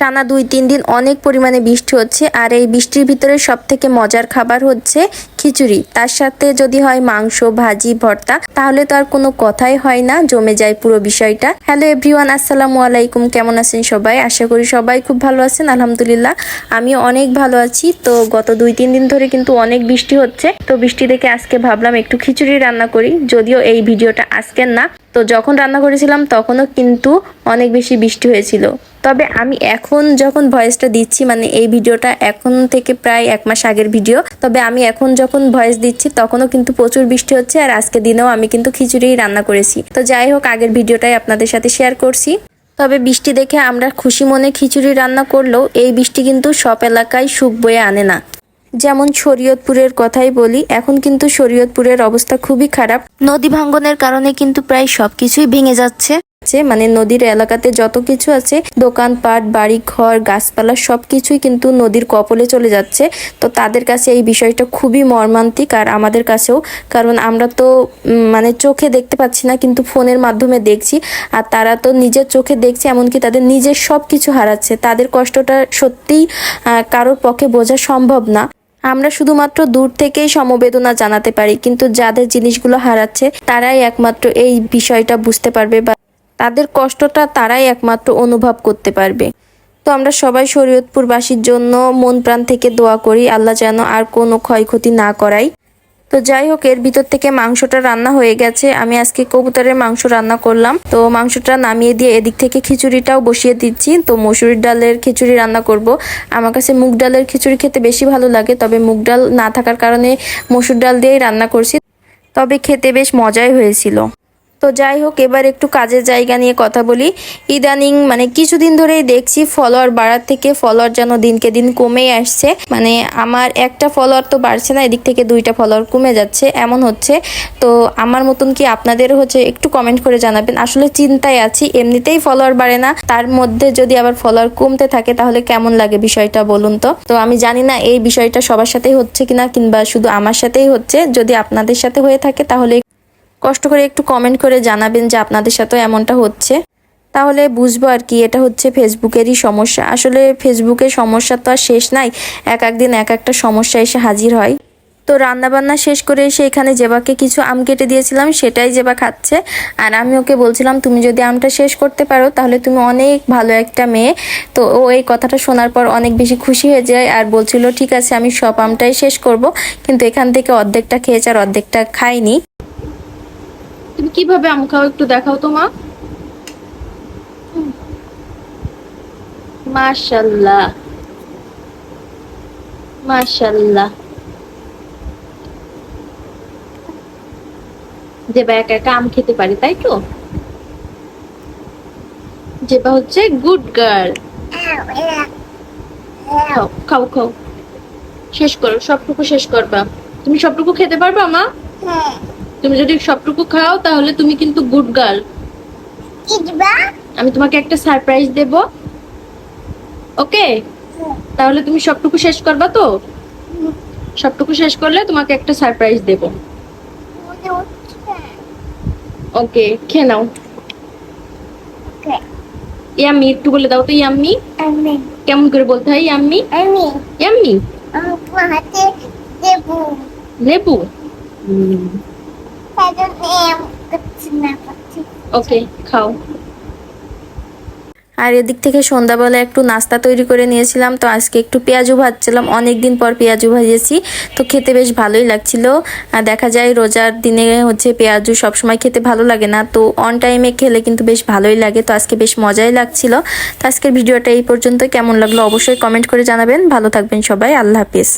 টানা দুই, তিন দিন অনেক পরিমাণে বৃষ্টি হচ্ছে আর এই বৃষ্টির ভিতরে সব থেকে মজার খাবার হচ্ছে খিচুড়ি। তার সাথে যদি হয় মাংস, ভাজি, ভর্তা, তাহলে তো আর কোনো কথাই হয় না, জমে যায় পুরো বিষয়টা। হ্যালো এভরিওয়ান আসসালামু আলাইকুম। কেমন আছেন সবাই? আশা করি সবাই খুব ভালো আছেন, আলহামদুলিল্লাহ। আমি অনেক ভালো আছি। তো গত দুই, তিন দিন ধরে কিন্তু অনেক বৃষ্টি হচ্ছে। তো বৃষ্টি দেখে আজকে ভাবলাম একটু খিচুড়ি রান্না করি। যদিও এই ভিডিওটা আজকের না, তো যখন রান্না করেছিলাম তখনও কিন্তু অনেক বেশি বৃষ্টি হয়েছিল। তবে আমি এখন যখন ভয়েসটা দিচ্ছি মানে এই ভিডিওটা এখন থেকে প্রায় এক মাস আগের ভিডিও, তবে আমি এখন যখন ভয়েস দিচ্ছি, তখনও কিন্তু প্রচুর বৃষ্টি হচ্ছে আর আজকে দিনেও আমি কিন্তু খিচুড়ি রান্না করেছি। তো যাই হোক, আগের ভিডিওটাই আপনাদের সাথে শেয়ার করছি। তবে বৃষ্টি দেখে আমরা খুশি মনে খিচুড়ি রান্না করলেও এই বৃষ্টি কিন্তু সব এলাকায় সুখ বয়ে আনে না। যেমন শরীয়তপুরের কথাই বলি, এখন কিন্তু শরীয়তপুরের অবস্থা খুবই খারাপ। নদী ভাঙ্গনের কারণে কিন্তু প্রায় সবকিছুই ভেঙে যাচ্ছে। আছে, মানে নদীর এলাকাতে যত কিছু আছে দোকানপাট বাড়ি ঘর গাছপালা সবকিছুই কিন্তু নদীর কপলে চলে যাচ্ছে। তো তাদের কাছে এই বিষয়টা খুবই মর্মান্তিক আর আমাদের কাছেও কারণ আমরা তো মানে চোখে দেখতে পাচ্ছি না কিন্তু ফোনের মাধ্যমে দেখছি। আর তারা তো নিজের চোখে দেখছে এমনকি তাদের নিজের সব কিছু হারাচ্ছে। তাদের কষ্টটা সত্যিই কারোর পক্ষে বোঝা সম্ভব না। আমরা শুধুমাত্র দূর থেকেই সমবেদনা জানাতে পারি কিন্তু যাদের জিনিসগুলো হারাচ্ছে তারাই একমাত্র এই বিষয়টা বুঝতে পারবে বা তাদের কষ্টটা তারাই একমাত্র অনুভব করতে পারবে। তো আমরা সবাই শরীয়তপুরবাসীর জন্য মন প্রাণ থেকে দোয়া করি, আল্লাহ যেন আর কোনো ক্ষয়ক্ষতি না করাই তো যাই হোক, এর ভিতর থেকে মাংসটা রান্না হয়ে গেছে। আমি আজকে কবুতরের মাংস রান্না করলাম। তো মাংসটা নামিয়ে দিয়ে এদিক থেকে খিচুড়িটাও বসিয়ে দিচ্ছি। তো মসুরির ডালের খিচুড়ি রান্না করব। আমার কাছে মুগ ডালের খিচুড়ি খেতে বেশি ভালো লাগে, তবে মুগ ডাল না থাকার কারণে মসুর ডাল দিয়েই রান্না করছি। তবে খেতে বেশ মজাই হয়েছিল। তো যাই হোক, এবার একটু কাজের জায়গা নিয়ে কথা বলি। ইদানিং মানে কিছুদিন ধরেই দেখছি ফলোয়ার বাড়ার থেকে ফলোয়ার যেন দিনকে দিন কমেই আসছে। মানে আমার একটা ফলোয়ার তো বাড়ছে না, এদিক থেকে দুইটা ফলোয়ার কমে যাচ্ছে, এমন হচ্ছে। তো আমার মতন কি আপনাদের হচ্ছে একটু কমেন্ট করে জানাবেন? আসলে চিন্তায় আছি, এমনিতেই ফলোয়ার বাড়ে না। তার মধ্যে যদি আবার ফলোয়ার কমতে থাকে, তাহলে কেমন লাগে বিষয়টা বলুন তো? তো আমি জানি না এই বিষয়টা সবার সাথেই হচ্ছে কিনা, কিংবা শুধু আমার সাথেই হচ্ছে। যদি আপনাদের সাথে হয়ে থাকে, তাহলে কষ্ট করে একটু কমেন্ট করে জানাবেন যে আপনাদের সাথেও এমনটা হচ্ছে। তাহলে বুঝব আর কি, এটা হচ্ছে ফেসবুকেরই সমস্যা। আসলে ফেসবুকের সমস্যা তো আর শেষ নাই, এক একদিন এক একটা সমস্যা এসে হাজির হয়। তো রান্না বান্না শেষ করে এসে এখানে জেবাকে কিছু আম কেটে দিয়েছিলাম, সেটাই জেবা খাচ্ছে। আর আমি ওকে বলছিলাম, তুমি যদি আমটা শেষ করতে পারো, তাহলে তুমি অনেক ভালো একটা মেয়ে। তো ও এই কথাটা শোনার পর অনেক বেশি খুশি হয়ে যায় আর বলছিল, ঠিক আছে, আমি সব আমটাই শেষ করব। কিন্তু এখান থেকে অর্ধেকটা খেয়েছে আর অর্ধেকটা খাইনি তুমি কীভাবে আম খাও একটু দেখাও তো মা। মাশাল্লাহ। মাশাল্লাহ। যেবা একা একা আম খেতে পারি, তাই তো? যেবা হচ্ছে গুড গার্ল। খাও খাও খাও। শেষ করো, সবটুকু শেষ করবা। তুমি সবটুকু খেতে পারবা মা? তুমি যদি সবটুকু খাও তাহলে তুমি কিন্তু গুড গার্ল আমি তোমাকে একটা সারপ্রাইজ দেব। ওকে? তাহলে তুমি সবটুকু শেষ করবা তো? সবটুকু শেষ করলে তোমাকে একটা সারপ্রাইজ দেব। ওকে খেয়ে নাও। ইয়াম্মি একটু বলে দাও তো ইয়াম্মি। কেমন করে বলতে হয় ইয়াম্মি? ইয়াম্মি। লেবু? ওকে খাও। আর এদিক থেকে সন্ধ্যাবেলা একটু নাস্তা তৈরি করে নিয়েছিলাম, তো আজকে একটু পেঁয়াজু ভাজছিলাম। অনেক দিন পর পেঁয়াজু ভাজিয়েছি তো খেতে বেশ ভালোই লাগছিল। আর দেখা যায় রোজার দিনে হচ্ছে পেঁয়াজু সবসময় খেতে ভালো লাগে না, তো অন টাইমে খেলে কিন্তু বেশ ভালোই লাগে, তো আজকে বেশ মজাই লাগছিল। তো আজকের ভিডিওটা এই পর্যন্ত কেমন লাগল অবশ্যই কমেন্ট করে জানাবেন। ভালো থাকবেন সবাই। আল্লাহ হাফিজ।